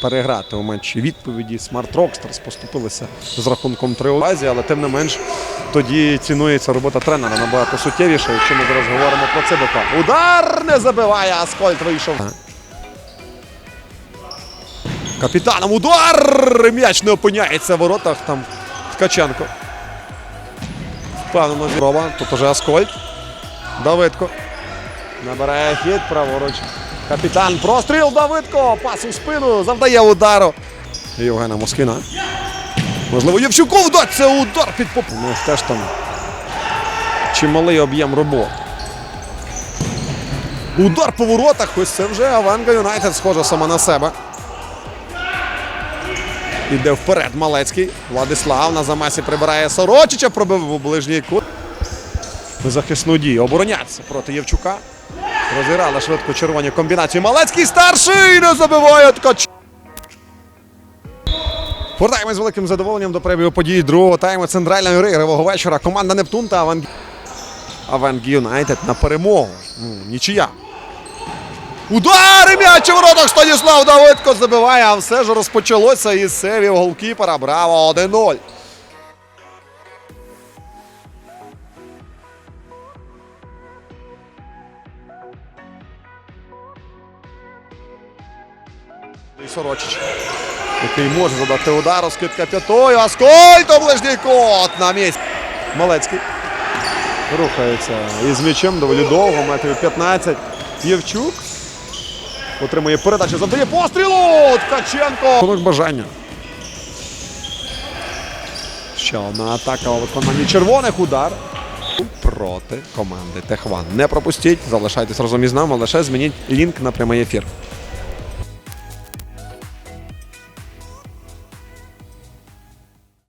переграти у матчі відповіді. Smart Rockstars поступилися з рахунком 3 у базі, але тим не менш тоді цінується робота тренера набагато суттєвіше, якщо ми зараз говоримо про ЦБК. Удар не забиває, Аскольд вийшов. Капітаном удар! М'яч не опиняється в воротах. Там Ткаченко. Впевнено зірова. Тут уже Аскольд. Давидко. Набирає хід праворуч. Капітан. Простріл Давидко. Пас у спину. Завдає удару. Євгена Москіна. Можливо, Євчуку вдасться удар під поп. Ну теж там чималий об'єм роботи. Удар по воротах. Ось це вже Аванга Юнайтед схожа сама на себе. Іде вперед Малецький. Владислав на замасі прибирає Сорочича, пробив у ближній кут. Захисну дію. Оборонятися проти Євчука. Розіграли швидко червоні комбінації. Малецький старший не забиває ткач. Повертаємось з великим задоволенням до перебігу подій другого тайму центральної гри вечора. Команда Нептун та Аванг... Аванг Юнайтед на перемогу. Ну, нічия. Удар і м'яч у воротах Станіслав Давидко забиває, а все ж розпочалося із сейвів голкіпера. Браво 1-0. Сорочич, який може задати удар, розкидка п'ятою. Аскольд у ближній кот на місці. Малецький. Рухається із м'ячем доволі довго, метрів 15. Євчук. Отримує передачу, завдає пострілу! Ткаченко! Кулак бажання. Ще одна атака у виконанні червоних удар. Проти команди Техван. Не пропустіть, залишайтесь разом із нами, лише змініть лінк на прямий ефір.